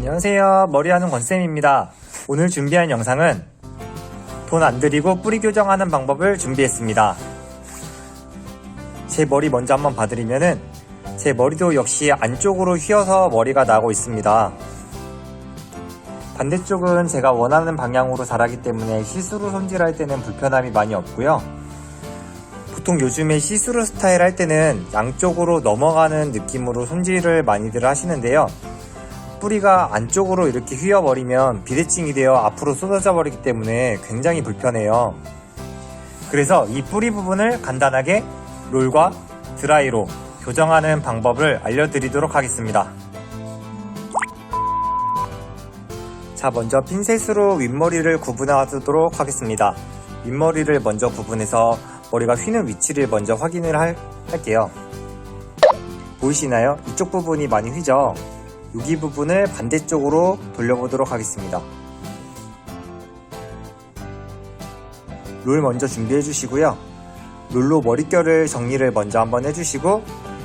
안녕하세요. 머리하는 권쌤입니다. 오늘 준비한 영상은 돈 안 들이고 뿌리 교정하는 방법을 준비했습니다. 제 머리 먼저 한번 봐드리면은 제 머리도 역시 안쪽으로 휘어서 머리가 나고 있습니다. 반대쪽은 제가 원하는 방향으로 자라기 때문에 시스루 손질할 때는 불편함이 많이 없고요. 보통 요즘에 시스루 스타일 할 때는 양쪽으로 넘어가는 느낌으로 손질을 많이들 하시는데요. 뿌리가 안쪽으로 이렇게 휘어버리면 비대칭이 되어 앞으로 쏟아져 버리기 때문에 굉장히 불편해요. 그래서 이 뿌리 부분을 간단하게 롤과 드라이로 교정하는 방법을 알려드리도록 하겠습니다. 자, 먼저 핀셋으로 윗머리를 구분하도록 하겠습니다. 윗머리를 먼저 구분해서 머리가 휘는 위치를 먼저 확인을 할, 할게요. 보이시나요? 이쪽 부분이 많이 휘죠? 여기 부분을 반대쪽으로 돌려보도록 하겠습니다. 롤 먼저 준비해 주시고요. 롤로 머릿결을 정리를 먼저 한번 해주시고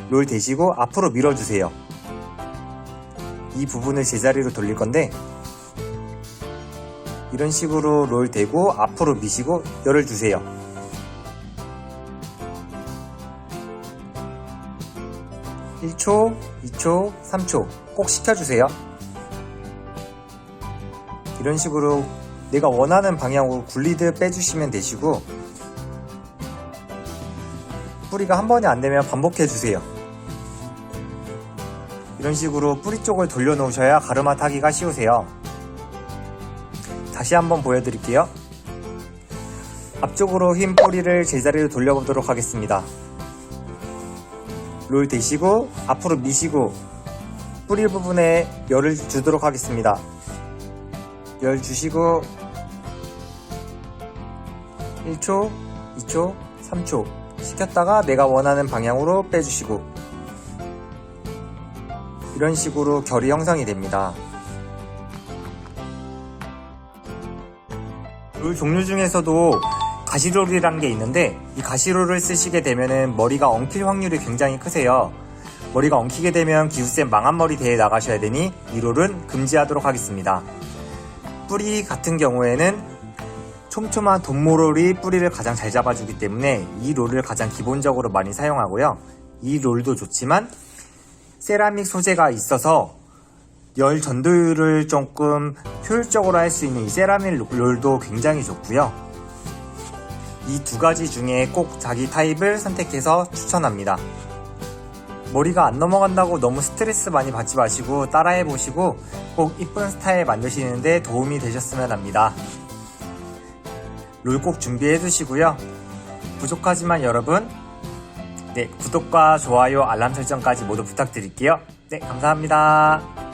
롤 대시고 앞으로 밀어주세요. 이 부분을 제자리로 돌릴 건데 이런 식으로 롤 대고 앞으로 미시고 열을 주세요. (1초) (2초) (3초) 꼭 시켜주세요 이런 식으로 내가 원하는 방향으로 굴리듯 빼주시면 되시고 뿌리가 한 번에 안 되면 반복해 주세요 이런 식으로 뿌리 쪽을 돌려 놓으셔야 가르마 타기가 쉬우세요 다시 한번 보여드릴게요. 앞쪽으로 흰 뿌리를 제자리로 돌려보도록 하겠습니다. 롤 대시고 앞으로 미시고 뿌리 부분에 열을 주도록 하겠습니다. 열 주시고 1초, 2초, 3초 시켰다가 내가 원하는 방향으로 빼주시고 이런 식으로 결이 형성이 됩니다. 롤 종류 중에서도 가시롤이라는 게 있는데 이 가시롤을 쓰시게 되면 머리가 엉킬 확률이 굉장히 크세요. 머리가 엉키게 되면 기후쌤 망한 머리 대회 나가셔야 되니 이 롤은 금지하도록 하겠습니다. 뿌리 같은 경우에는 촘촘한 돈모롤이 뿌리를 가장 잘 잡아주기 때문에 이 롤을 가장 기본적으로 많이 사용하고요. 이 롤도 좋지만 세라믹 소재가 있어서 열 전도율을 조금 효율적으로 할 수 있는 이 세라믹 롤도 굉장히 좋고요. 이 두 가지 중에 꼭 자기 타입을 선택해서 추천합니다. 머리가 안 넘어간다고 너무 스트레스 많이 받지 마시고 따라해 보시고 꼭 이쁜 스타일 만드시는데 도움이 되셨으면 합니다. 롤 꼭 준비해 두시고요. 부족하지만 여러분, 네, 구독과 좋아요, 알람 설정까지 모두 부탁드릴게요. 네, 감사합니다.